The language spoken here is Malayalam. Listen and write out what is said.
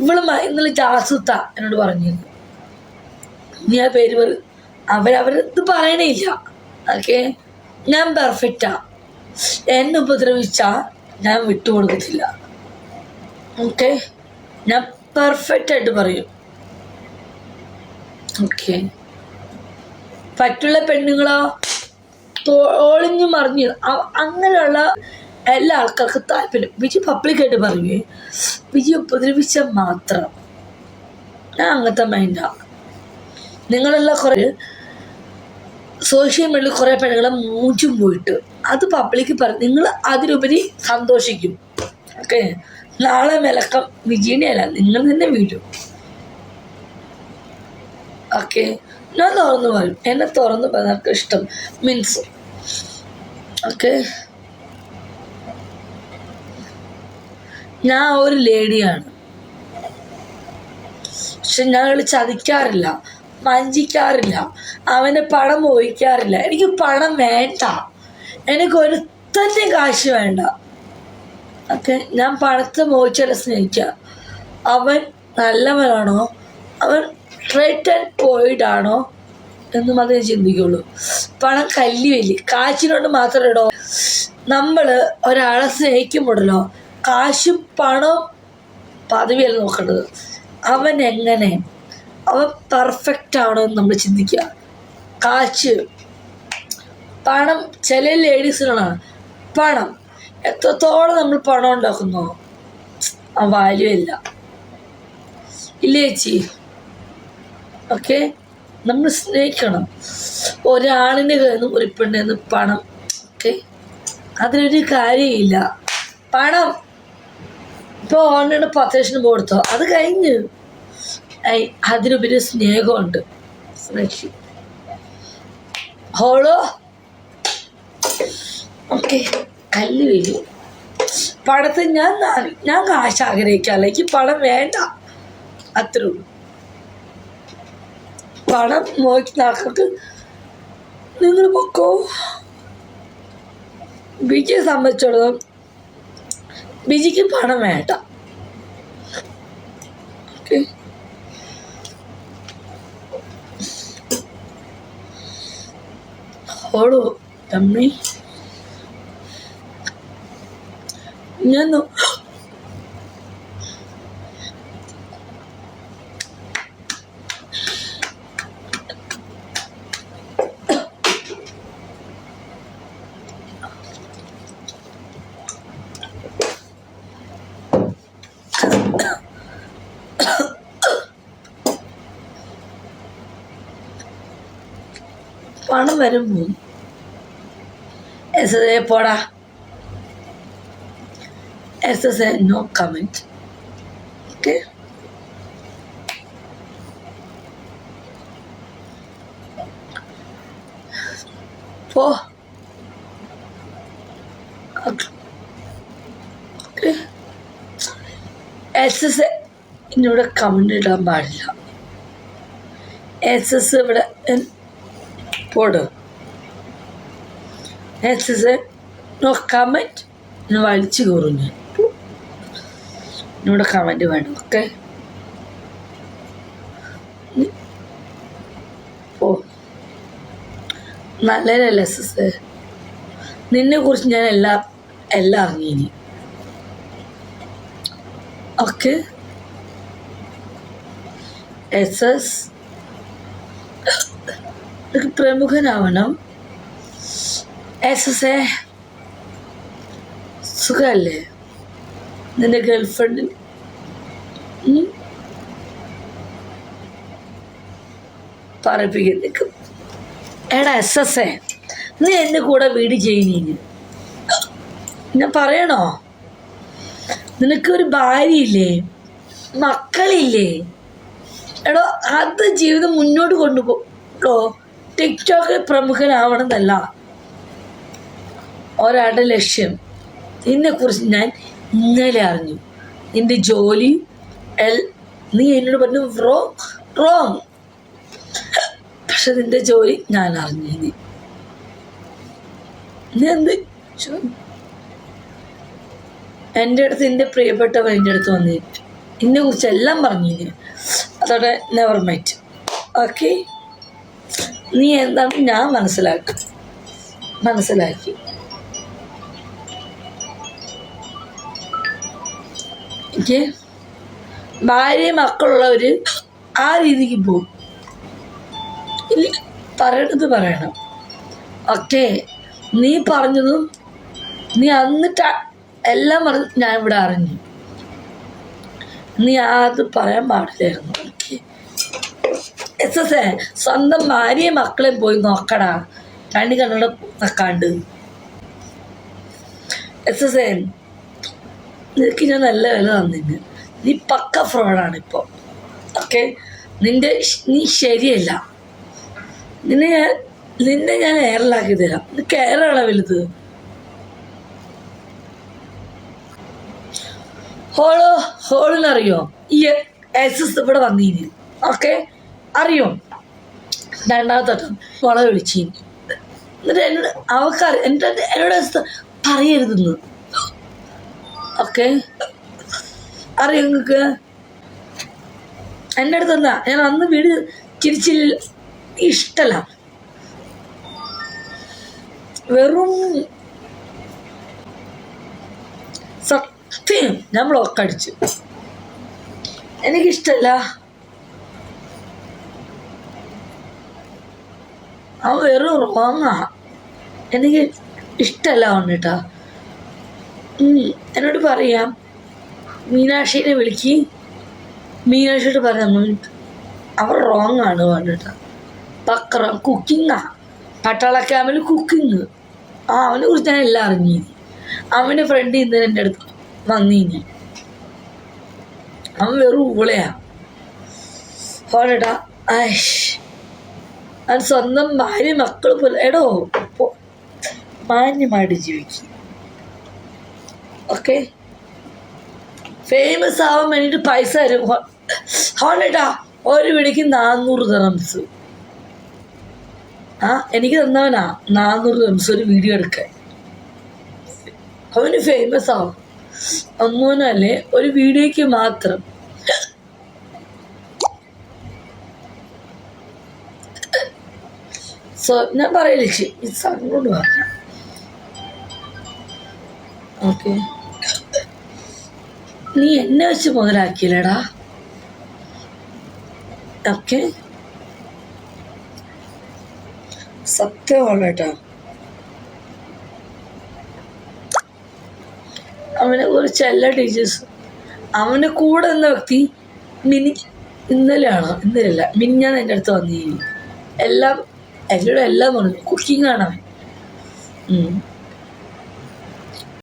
ഇവൾ ഇന്നലെ ജാസുത്ത എന്നോട് പറഞ്ഞിരുന്നു ആ പേര് പറ അവരവരത് പറയണില്ല. ഓക്കെ ഞാൻ പെർഫെക്റ്റാ എന്നെ ഉപദ്രവിച്ച ഞാൻ വിട്ടുകൊടുക്കത്തില്ല ഓക്കെ ഞാൻ പെർഫെക്റ്റ് ആയിട്ട് പറയും. ഓക്കെ പറ്റുള്ള പെണ്ണുങ്ങളോ ഒളിഞ്ഞു മറിഞ്ഞു അങ്ങനെയുള്ള എല്ലാ ആൾക്കാർക്കും താല്പര്യം. വിജി പബ്ലിക്കായിട്ട് പറയുകയെ വിജി ഉപദ്രവിച്ച മാത്രം. ഞാൻ അങ്ങനത്തെ മൈൻഡാ നിങ്ങളെല്ലാം കുറേ സോഷ്യൽ മീഡിയയിൽ കുറേ പെണ്ണുങ്ങളെ മൂച്ചും പോയിട്ട് അത് പബ്ലിക്ക് പറ നിങ്ങൾ അതിലുപരി സന്തോഷിക്കും. ഓക്കെ? നാളെ വിലക്കം വിജയനെ അല്ല നിങ്ങൾ തന്നെ വീഴും. ഓക്കെ? ഞാൻ തുറന്നു പറയും. എന്നെ തുറന്നു പറഞ്ഞാൽ ഇഷ്ടം മീൻസ് ഓക്കെ? ഞാൻ ഒരു ലേഡിയാണ്. പക്ഷെ ഞങ്ങൾ ചതിക്കാറില്ല വഞ്ചിക്കാറില്ല അവന് പണം മോഹിക്കാറില്ല. എനിക്ക് പണം വേണ്ട. എനിക്ക് ഒരു തന്നെ കാശ് വേണ്ട. ഓക്കെ ഞാൻ പണത്തെ മോഹിച്ചാൽ സ്നേഹിക്കുക. അവൻ നല്ലവനാണോ? അവൻ സ്ട്രേറ്റ് ആൻഡ് പോയിഡ് ആണോ? എന്ന് മാത്രമേ ചിന്തിക്കുള്ളൂ. പണം കല്ലി വലി കാച്ചിനോട് മാത്രമേ ഇടോ. നമ്മൾ ഒരാളെ സ്നേഹിക്കുമ്പോഴല്ലോ കാശും പണവും പദവിയല്ല നോക്കേണ്ടത്. അവൻ എങ്ങനെ? അവൻ പെർഫെക്റ്റ് ആണോ എന്ന് നമ്മൾ ചിന്തിക്കുക. കാശ് പണം ചില ലേഡീസുകളാണ് പണം എത്രത്തോളം നമ്മൾ പണം ഉണ്ടാക്കുന്നോ? ആ വാല്യൂ ഇല്ല. ഇല്ലേ ചേച്ചി? ഓക്കെ നമ്മൾ സ്നേഹിക്കണം. ഒരാണിന്റെ കയ്യിൽ നിന്നും ഒരു പെണ്ണിൽ നിന്ന് പണം. ഓക്കെ അതിനൊരു കാര്യമില്ല പണം ഇപ്പോൾ ഓൺലൈനിൽ പത്തേഷന് കൊടുത്തോ അത് കഴിഞ്ഞ്. അതിനുപരി സ്നേഹമുണ്ട്. സ്നേഹി ഹോളോ? ഓക്കെ. കല്ല് വരൂ പണത്തിന് ഞാൻ ഞാൻ കാശ് ആഗ്രഹിക്കാറില്ല എനിക്ക് പണം വേണ്ട. അത്രേ ഉള്ളൂ. പണം നോക്കി ആൾക്കാർക്ക് നിങ്ങൾ പൊക്കോ? വിജയ സംബന്ധിച്ചിടത്തോളം ബിജിക്ക് പണം വേണ്ട. ഓക്കെ. ഓടോ അമ്മി ഞാൻ നോ- പണം വരും. എസ് എസ് എ പോടാ. S S A no comment okay പോ. എസ് എസ് എ ഇന്നിവിടെ കമന്റ് ഇടാൻ പാടില്ല. എസ് എസ് ഇവിടെ പോട് എസ് നോ കമന്റ് ഞാൻ വലിച്ചു കയറും ഞാൻ എന്നോട് കമന്റ് വേണം ഓക്കെ ഓ നല്ലതല്ലേ സിസ് നിന്നെ കുറിച്ച് ഞാൻ എല്ലാം എല്ലാം അറിഞ്ഞിനി okay S S പ്രമുഖനാവണം. S S A. സുഖമല്ലേ നിന്റെ ഗേൾഫ്രണ്ടിന് പറപ്പിക്കുന്നു എടാ എസ് എസ് എ. നീ എന്റെ കൂടെ വീട് ചെയ്യുന്നീന്. ഞാൻ പറയണോ? നിനക്കൊരു ഭാര്യയില്ലേ? മക്കളില്ലേ? എടോ അത് ജീവിതം മുന്നോട്ട് കൊണ്ടുപോകോ ടിക്ടോക്ക് പ്രമുഖനാവണമെന്നല്ല. ഒരാളുടെ ലക്ഷ്യം. നിന്നെക്കുറിച്ച് ഞാൻ ഇന്നലെ അറിഞ്ഞു. നിന്റെ ജോലി എൽ നീ എന്നോട് പറഞ്ഞു റോങ് റോങ് പക്ഷെ നിന്റെ ജോലി ഞാൻ അറിഞ്ഞു നീ എന്ത് എന്റെ അടുത്ത് എന്റെ പ്രിയപ്പെട്ടവൻ എന്റെ അടുത്ത് വന്നിട്ട് എന്നെ കുറിച്ച് എല്ലാം പറഞ്ഞു അതോടെ നെവർ മൈറ്റ് ഓക്കെ നീ എന്താണ് ഞാൻ മനസ്സിലാക്കി. മനസ്സിലാക്കി. എനിക്ക് ഭാര്യ മക്കളുള്ളവർ ആ രീതിക്ക് പോകും. ഇനി പറയണത് പറയണം. ഓക്കെ നീ പറഞ്ഞതും നീ അന്നിട്ട് എല്ലാം പറഞ്ഞ് ഞാൻ ഇവിടെ അറിഞ്ഞു. നീ അത് പറയാൻ പാടില്ലായിരുന്നു. എസ് എസ് എ സ്വന്തം ഭാര്യയും മക്കളെയും പോയി നോക്കടാ. കണ്ണി കണ്ണട നക്കാണ്ട് എസ് എസ് എ നിനക്ക് ഞാൻ നല്ല വില തന്നിന്. നീ പക്ക ഫ്രോഡാണ് ഇപ്പോൾ ഓക്കെ? നിന്റെ നീ ശരിയല്ല. നിന്നെ ഞാൻ നിന്നെ ഞാൻ എയറിലാക്കി തരാം. നിനക്ക് എയറാണ് വലുത്? ഹോളോ ഹോളിനറിയോ? ഈ എസ് എസ് ഇവിടെ വന്നീന്. ഓക്കെ? അറിയോ. രണ്ടാമത്തെ വളരെ വിളിച്ചു എന്നിട്ട് എന്നോട് അവൾക്ക് എന്റെ എന്നോട് പറയരുതെന്ന്. ഓക്കെ. അറിയോ നിങ്ങൾക്ക് എന്റെ അടുത്ത് എന്താ? ഞാൻ അന്ന് വീട് തിരിച്ചില്ല. ഇഷ്ടല്ല. വെറും സത്യം ഞാൻ ബ്ലോക്ക് അടിച്ചു. എനിക്കിഷ്ടല്ല. അവൻ വെറും റോങ്ങാ. എനിക്ക് ഇഷ്ടമല്ല അവന്നിട്ടാ എന്നോട് പറയാം മീനാക്ഷിനെ വിളിക്ക്. മീനാക്ഷിയോട് പറയാം അവർ റോങ് ആണ് പറഞ്ഞിട്ട് പക്ര കുക്കിങ്ങാ. പട്ടാള ക്യാമ്പിൽ കുക്കിങ് ആ അവനെ കുറിച്ച് ഞാൻ എല്ലാം അറിഞ്ഞിനി. അവന്റെ ഫ്രണ്ട് ഇന്ന് എന്റെ അടുത്ത് വന്നീനി. അവൻ വെറും ഊളയാ. ഹോണേട്ടാ ഐഷ് അവൻ സ്വന്തം ഭാര്യ മക്കൾ പോലെ. എടോ മാന്യമായിട്ട് ജീവിക്കും. ഓക്കെ? ഫേമസ് ആവാൻ വേണ്ടിയിട്ട് പൈസ തരും. ഹോണേട്ടാ ഒരു വിളിക്ക് നാന്നൂറ് ദറംസ് ആ എനിക്ക് തന്നവനാ നാന്നൂറ് ദറംസ് ഒരു വീഡിയോ എടുക്കാൻ. അവന് ഫേമസ് ആവും. അമ്മൂനല്ലേ ഒരു വീഡിയോയ്ക്ക് മാത്രം. ഞാൻ പറയില്ല ഈ സങ്കോട് പറഞ്ഞു ഓക്കെ. നീ എന്നെ വെച്ച് മുതലാക്കിയില്ലടാ? ഓക്കെ. സത്യമാണ് കേട്ടോ. അവനെ കുറിച്ച് എല്ലാ ടീച്ചേഴ്സും അവന്റെ കൂടെ എന്ന വ്യക്തി മിനി ഇന്നലെയാണോ? ഇന്നലെയല്ല. മിനിഞ്ഞാണ് എന്റെ അടുത്ത് വന്നിരുന്നു എല്ലാം എന്നോട് എല്ലാം കുക്കിംഗ് ആണ് അവൻ.